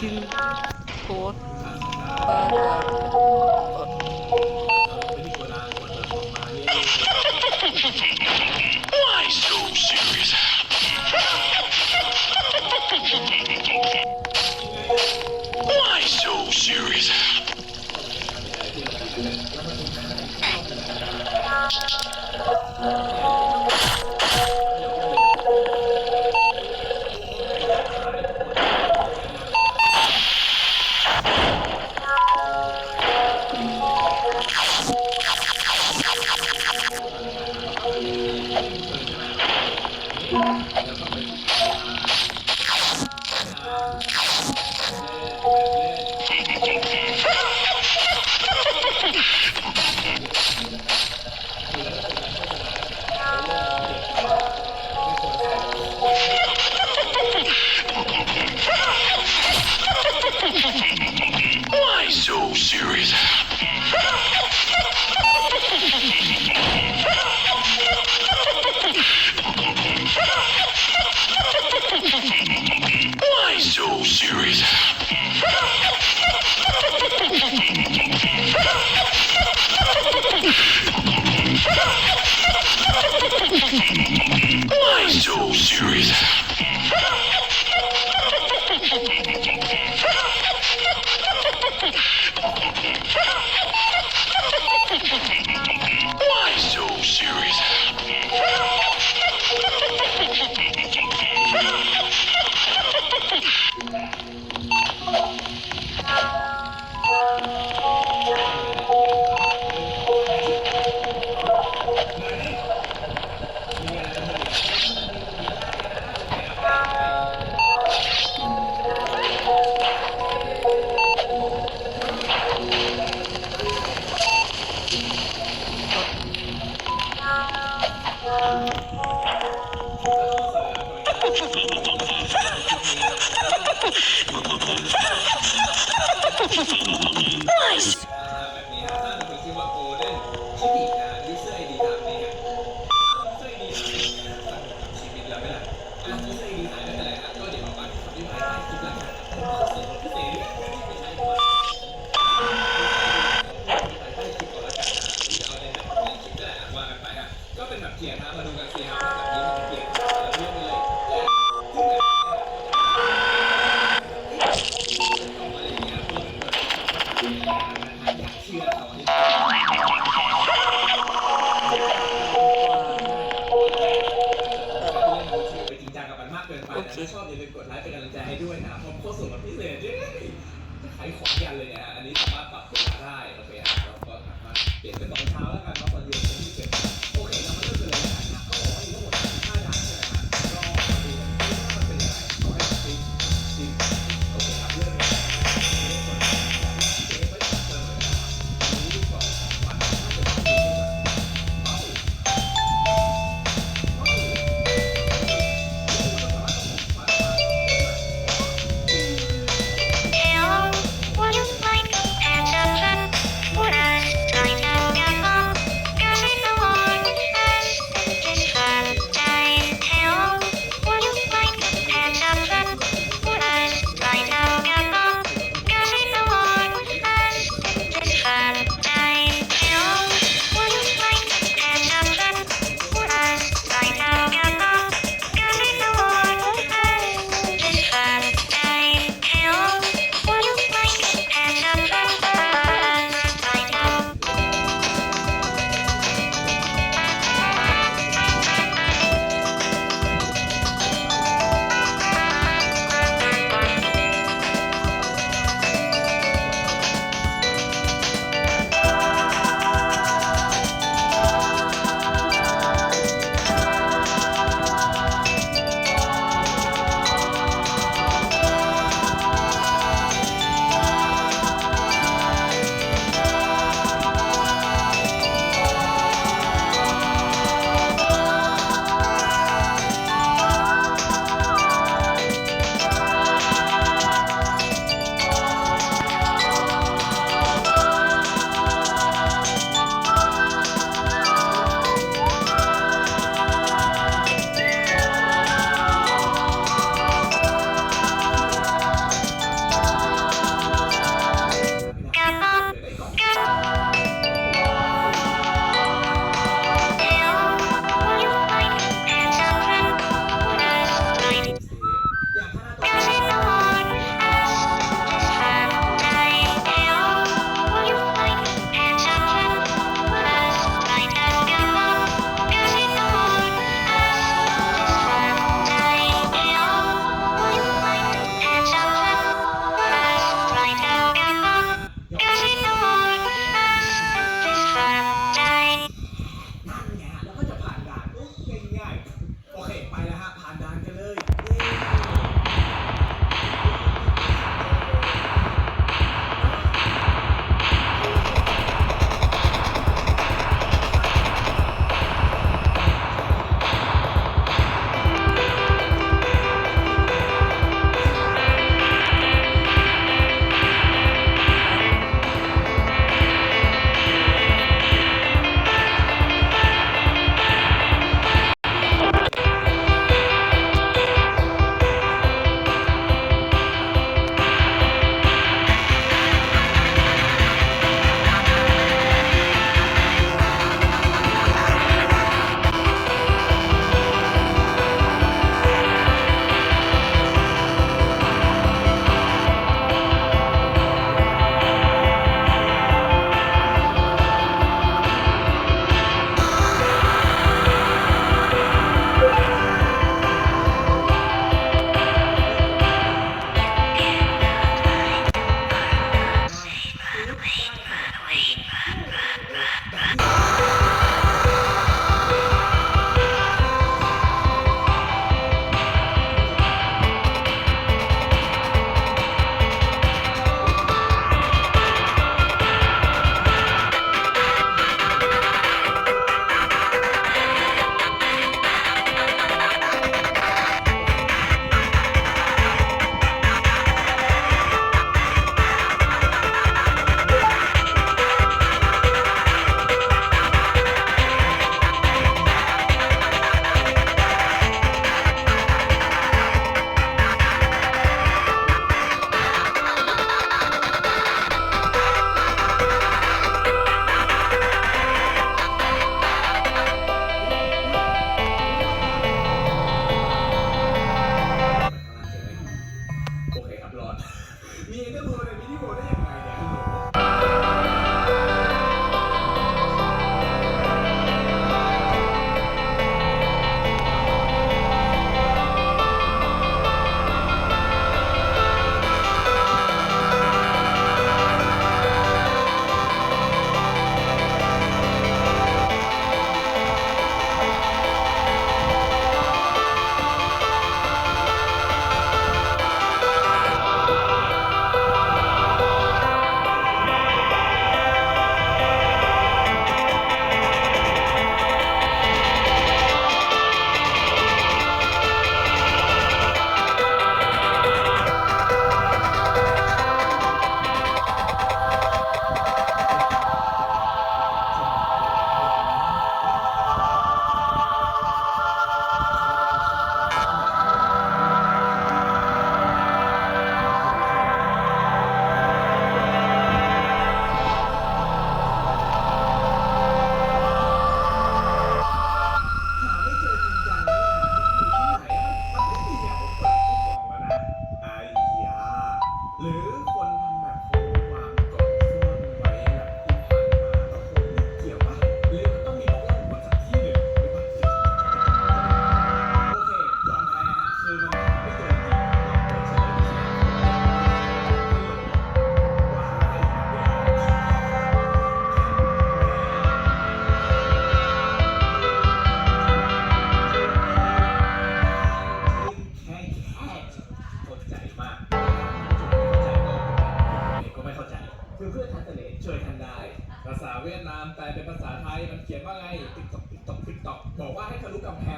but Why so serious? Why so serious? ก็เป็นแบบเกียนะมาดูกันเกียร์แบบนี้มันเกียเรื่องเลยชอบอย่าลืมกดไลค์เป็นกำลังใจให้ด้วยนะผมโคตรสุดพิเศษจะขายของกันเลย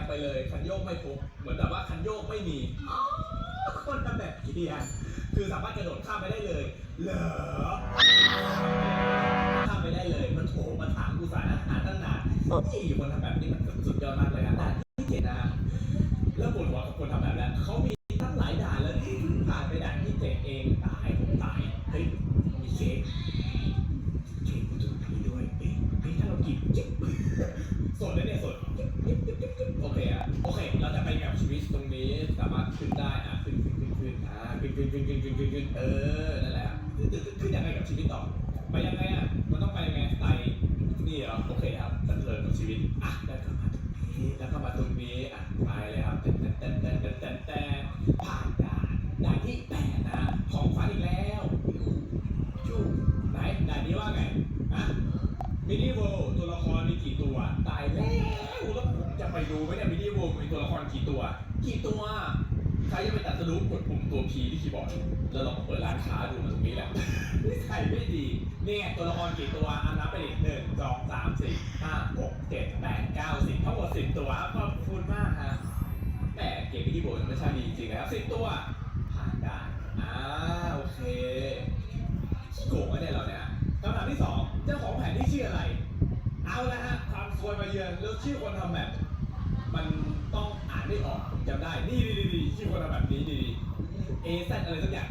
ไปเลย คันโยกไม่พบเหมือนแบบว่าคันโยกไม่มีอ๋อคนทำแบบเกียร์คือสามารถกระโดดข้ามไปได้เลย เหรอข้ามไปได้เลยมันโถมาถามกูสารอาหารตั้งนานนี่คนทำแบบนี้มันสุดยอดมากเลยนะด่านที่เจ็ดนะึ้นขึ้นขึ้นขึ้นขึ้นขึ้นเออนั่นแหละขึ้นขึ้นขึ้นขึ้นยังไงกับชีวิตต่อไปยังไงอะมันต้องไปยังไงไตนี่เหรอโอเคครับดันเทินกับชีวิตอะแล้วก็มาตรงนี้แล้วก็มาตรงนี้อะไปเลยครับเต้นเต้นเต้นเต้นเต้นเต้นผ่านด่านด่านที่แปดนะของฝันอีกแล้วจูไหนด่านนี้ว่าไงอะมินิโวตัวละครมีกี่ตัวตายแล้วแล้วผมจะไปดูไหมเนี่ยมินิโวมีตัวละครกี่ตัว กี่ตัว ใครจะไปตัดสรุปกดปุ่มตัว P ที่คีย์บอร์ด แล้วเราก็เปิดร้านค้าดูมันตรงนี้แหละนิสัยไม่ดีนี่ไงตัวละครกี่ตัวอันนับไปดิหนึ่งสองสามสี่ห้าหกเจ็ดแปดเก้าสิบทั้งหมดสิบตัวขอบคุณมากฮะแหมเกมที่โบนไม่ใช่ดีจริงนะครับสิบตัว ผ่านได้อ่าโอเคขี้โกงไว้เนี่ยเราเนี่ยคำถามที่สองเจ้าของแผนที่ชื่ออะไร เอาละฮะความซวยมาเยือนแล้วชื่อคนทำแบบมันต้องอ่านไม่ออกผมจำได้นี่นี่นี่ชื่อคนทำแบบนี้ดี เอซอะไรสักอย่าง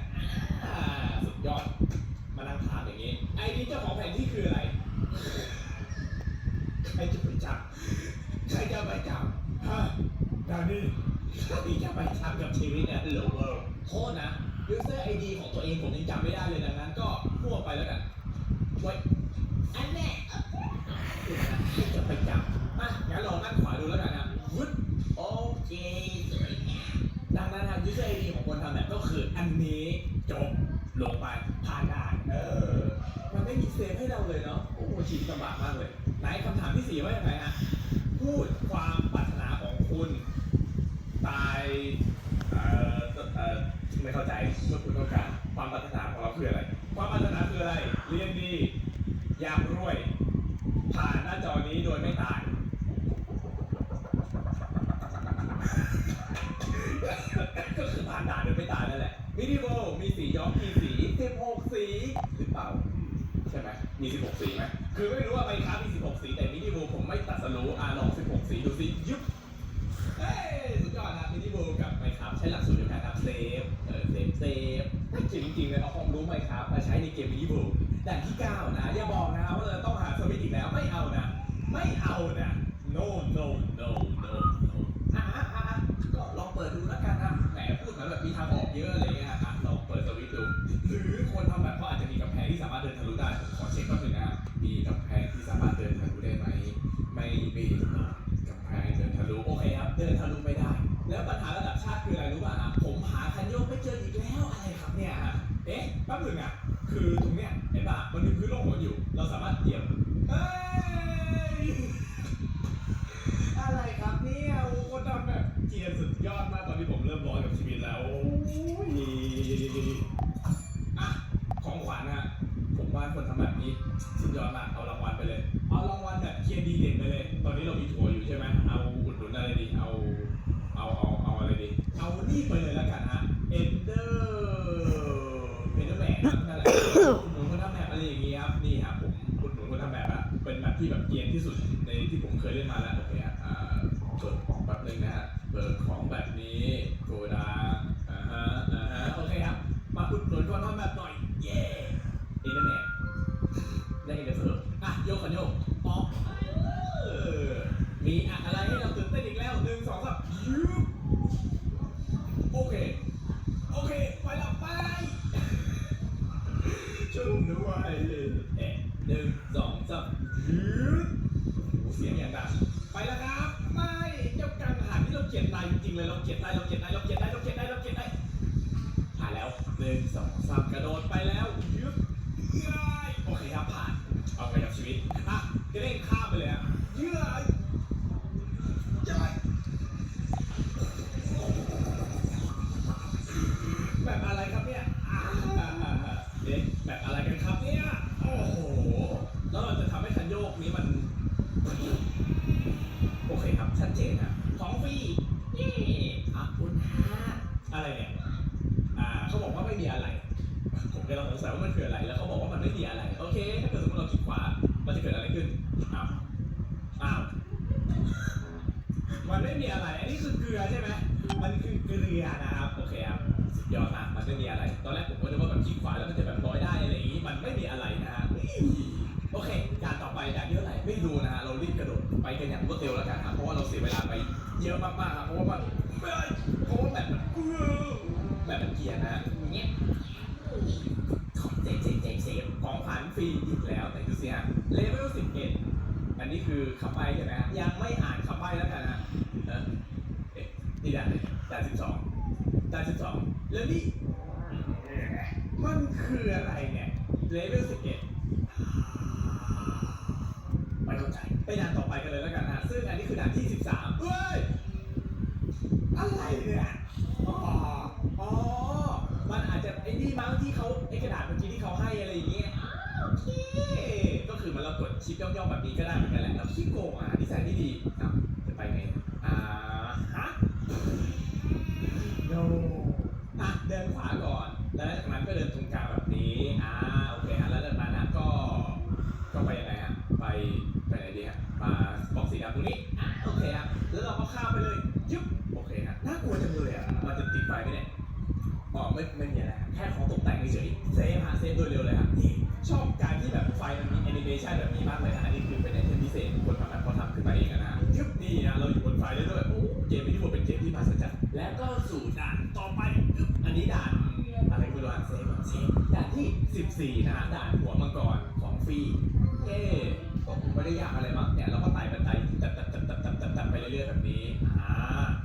อ่าสุดยอด มานั่งถามอย่างนี้ ไอ้นี่เจ้าของแผนที่คืออะไร ใครจะไปจับ ใครจะไปจับฮะดาวนี่ใครจะไปจับกับชีวิตเนี่ยโลเวอร์โทษนะ user ID ของตัวเองผมยังจำไม่ได้เลยดังนั้น ก็พูดไปแล้วกันไว้อันแน่ใครจะไปจับอะงั้นลองนั่งขวาดูแล้วกันนะวึดโอเคสวยงามดังนั้นทาง user ID ของ คนแบบก็คืออันนี้จบลงไปผ่านด่านเออ มันไม่มีเซฟให้เราเลยเนาะโอ้โหชีวิตลำบากมากเลย ไหนคำถามที่สี่ว่ายังไรฮะ พูดความปรารถนาของคุณ ตาย เอ่อ เอ่อ ไม่เข้าใจเมื่อคุณต้องการ ความปรารถนาของเราคืออะไร ความปรารถนาคืออะไร เรียนดี อยากรวย ผ่านหน้าจอนี้โดยไม่ตาย ก็คือผ่านด่านโดยไม่ตายนั่นแหละมินิโบมีสีย้อมมีสี16 สีหรือเปล่าใช่ไหมมี 16 สีไหมคือไม่รู้ว่าไมค้ามี 16 สี แต่มินิโบผมไม่ตัดสรู้อะลอง 16 สีดูสิยุบเฮ้ยสุดยอดนะมินิโบกับไมค้าใช้หลักสูตรเดียวกันครับเซฟเออเซฟเซฟจริงจริงเลยเอาความรู้ไมค้ามาใช้ในเกมมินิโบด่านที่ 9 นะ อย่าบอกนะว่าเราต้องหาสวิตอีกแล้วไม่เอานะ ไม่เอานะ ยอดมากตอนที่ผม ช่วยผมด้วยเอ๊ะหนึ่งสองสามยูบโอ้โหเสียงอย่างดังไปแล้วครับไม่เจ้ากังหันที่เราเกลียดนายจริงๆเลยเราเกลียดนายเราเกลียดนายเราเกลียดนายเราเกลียดนายเราเกลียดนายผ่านแล้วหนึ่งสองสามกระโดดไปแล้วยึบย้ายโอเคครับผ่านเอาไปกับชีวิตอะเกรงขามไปเลยอะเยื่อยย้ายแบบอะไรครับเนี่ยอ่าเอ๊ะแบบอะไรกันครับเนี่ยโอ้โหแล้วเราจะทำให้คันโยกนี้มัน โอเคครับ ชัดเจนนะของฟรี รีเย่ขอบคุณฮะอะไรเนี่ย อ่าเขาบอกว่าไม่มีอะไร ผมกำลังสงสัยว่ามันคืออะไร แล้วเขาบอกว่ามันไม่มีอะไร โอเค ถ้าเกิดสมมติเราคลิกขวา มันจะเกิดอะไรขึ้น อ้าว อ้าว มัน ไม่มีอะไร อันนี้คือเกลือใช่ไหมมันคือเกลือนะครับ โอเคครับสุดยอดมากมันไม่มีอะไร ตอนแรกผมก็นึกว่าแบบคลิกขวาแล้วมันจะแบบร้อยได้อะไรอย่างนี้ มันไม่มีอะไรนะฮะโอเคการต่อไปด่านที่เท่าไหร่ไม่ดูนะฮะ เรารีบกระโดดไปกันอย่างรวดเร็วแล้วกันครับ เพราะว่าเราเสียเวลาไปเยอะมากๆครับ เพราะว่ามันเพราะว่าแบบมันกลือแบบมันเกลียร์นะเนี่ยของเจ๊เจ๊เจ๊เจ๊ของขวัญฟรีอีกแล้วแต่ดูสิฮะเลเวลสิบเอ็ดอันนี้คือคำใบ้ใช่ไหมฮะยังไม่อ่านคำใบ้แล้วกันนะ เออเอ๊ะนี่ด่านไหนด่านสิบสองด่านสิบสองแล้วนี่มันคืออะไรเนี่ยเลเวลสิบเอ็ดไม่เข้าใจไปด่านต่อไปกันเลยแล้วกันนะซึ่งอันนี้คือด่านที่สิบสามเฮ้ย อะไรเนี่ยอ๋ออ๋อ มันอาจจะไอ้นี่มั้งที่เขาไอ้กระดาษเมื่อกี้ที่เขาให้อะไรอย่างเงี้ยอ้าวโอเค ก็คือมันเรากดชิป ย่อมๆแบบนี้ก็ได้เหมือนกันแหละแล้วขี้โกงอะนิสัยที่ดีครับจะไปไงอ่า อ่า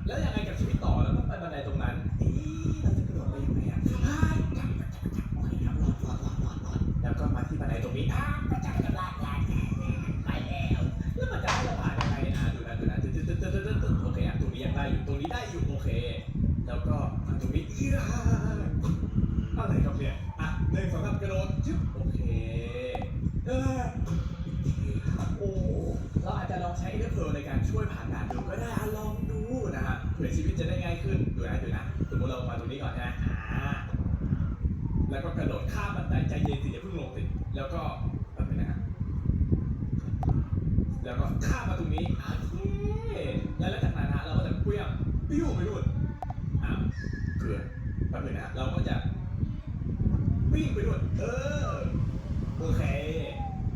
แล้วยังไงกับชีวิตต่อแล้วต้องไปบันไดตรงนั้น เอ๊ะเราจะกระโดดไปยังไงอะฮ่าจับจับจับจับโอเคครับรอดรอดรอดรอดรอดแล้วก็มาที่บันไดตรงนี้อ่าจับจับจับจับจับไปแล้ว แล้วมันจะให้เราผ่านยังไงอะดูนะดูนะตึ๊ดตึ๊ดตึ๊ดตึ๊ดตึ๊ดตึ๊ดโอเคอะตรงนี้ยังได้อยู่ตรงนี้ได้อยู่โอเค แล้วก็มาตรงนี้อีอ่าอะไรครับเนี่ยอะหนึ่งสองสามกระโดดจึ๊บโอเคเออโอ้เราอาจจะลองใช้เอเพิร์ในการช่วยผ่าน นะ สมมติเรามาตรงนี้ก่อนนะอ่าแล้วก็กระโดดข้ามบันไดใจเย็นสิอย่าเพิ่งลงสิแล้วก็แป๊บนึงนะฮะแล้วก็ข้ามมาตรงนี้โอเคแล้วหลังจากนั้นฮะเราก็จะเคลื่อนปิ้วไปนู่นอ้าวเกลือแป๊บนึงนะฮะเราก็จะวิ่งไปนู่นเออโอเค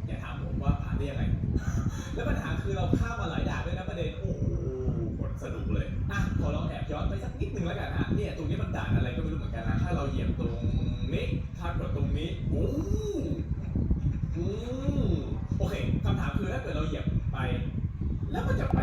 อย่าถามผมว่าผ่านได้ยังไง แล้วปัญหาคือเราข้ามมาหลายด่านด้วยนะประเด็น โอ้โหกดสนุกเลย อะ ขอลองแอบย้อนไป สักนิดหนึ่งแล้วกันฮะเนี่ยตรงนี้มันด่านอะไรก็ไม่รู้เหมือนกันนะถ้าเราเหยียบตรงนี้ถ้ากดตรงนี้โอ้อืมโอเคคำถามคือถ้าเกิดเราเหยียบไป แล้วมันจะไป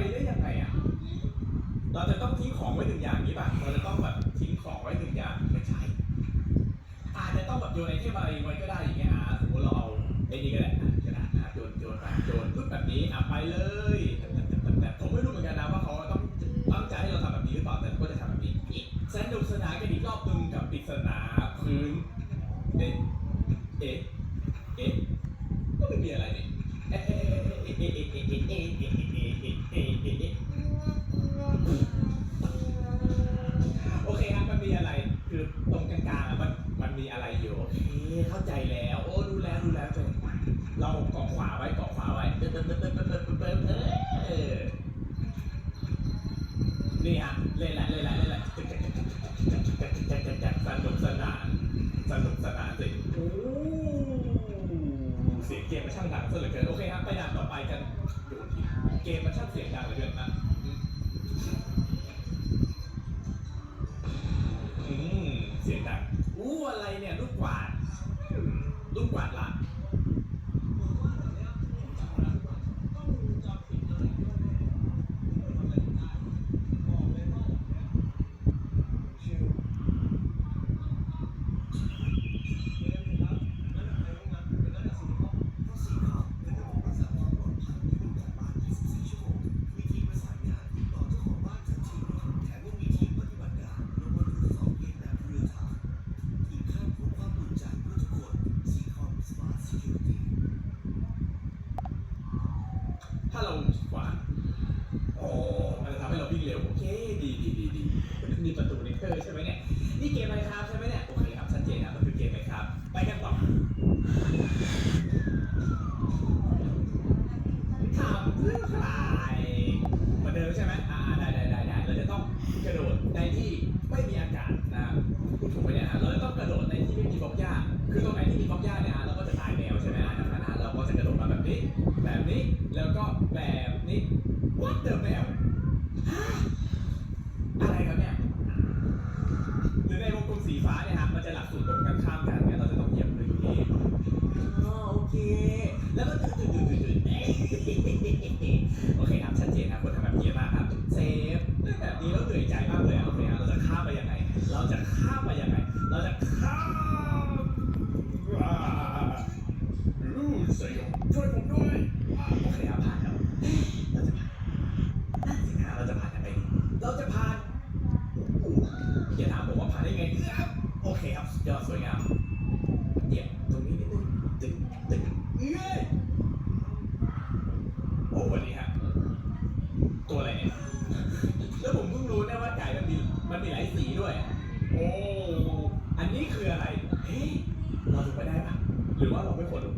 คลง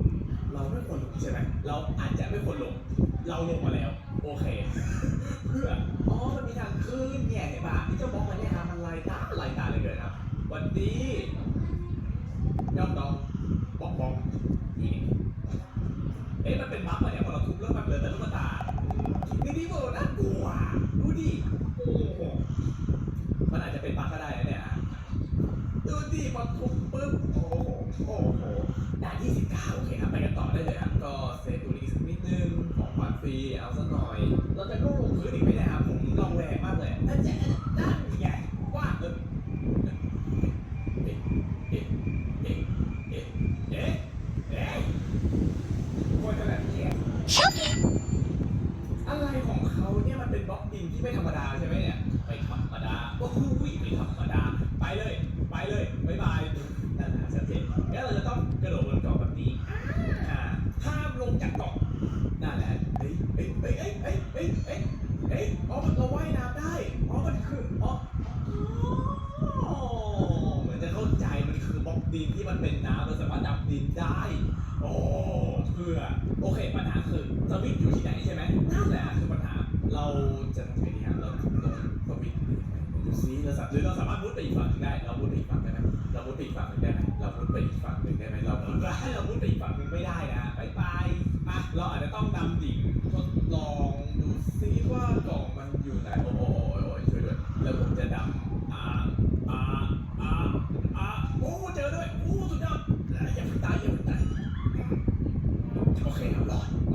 เราไม่ควรลงใช่ไหมเราอาจจะไม่ควรลง เราลงมาแล้ว โอเค เพื่ออ๋อมันมีทางขึ้นเนี่ยเห็นป่ะที่เจ้าบอกมาเนี่ยนะมันลายตาลายตาเลยเกินนะวันนี้ยอดดอง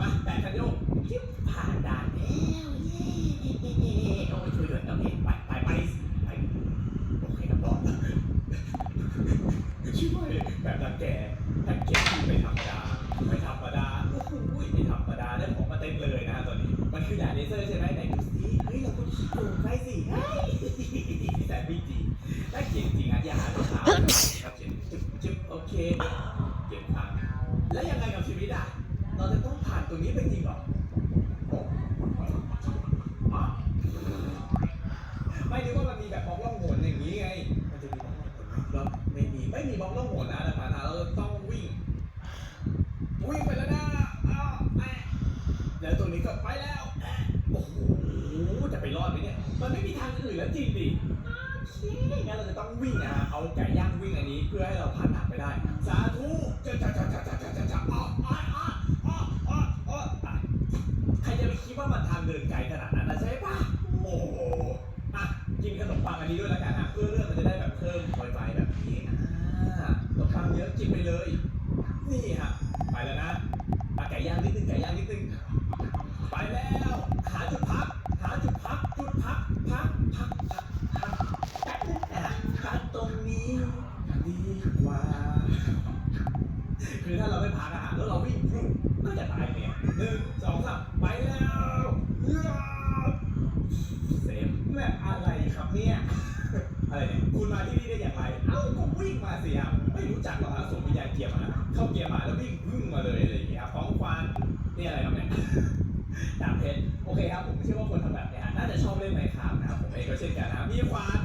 าแปดคันโยกชิผ่านด่านแล้วเย้โอ้ยช่วยด้วยเอาเองไป แล้วจริงดิงั้นเราจะต้องวิ่งนะฮะเอาไก่ย่างวิ่งอันนี้เพื่อให้เราผ่านหนักไปได้ สาธุจะจะจะจะจะจะจะจะอ๋ออ๋ออ๋ออ๋ออ๋อใครจะไปคิดว่ามันทางเดินไกลขนาดนั้นนะใช่ปะโอ้โหอะกินขนมปังอันนี้ด้วยแล้วกัน มีขวาน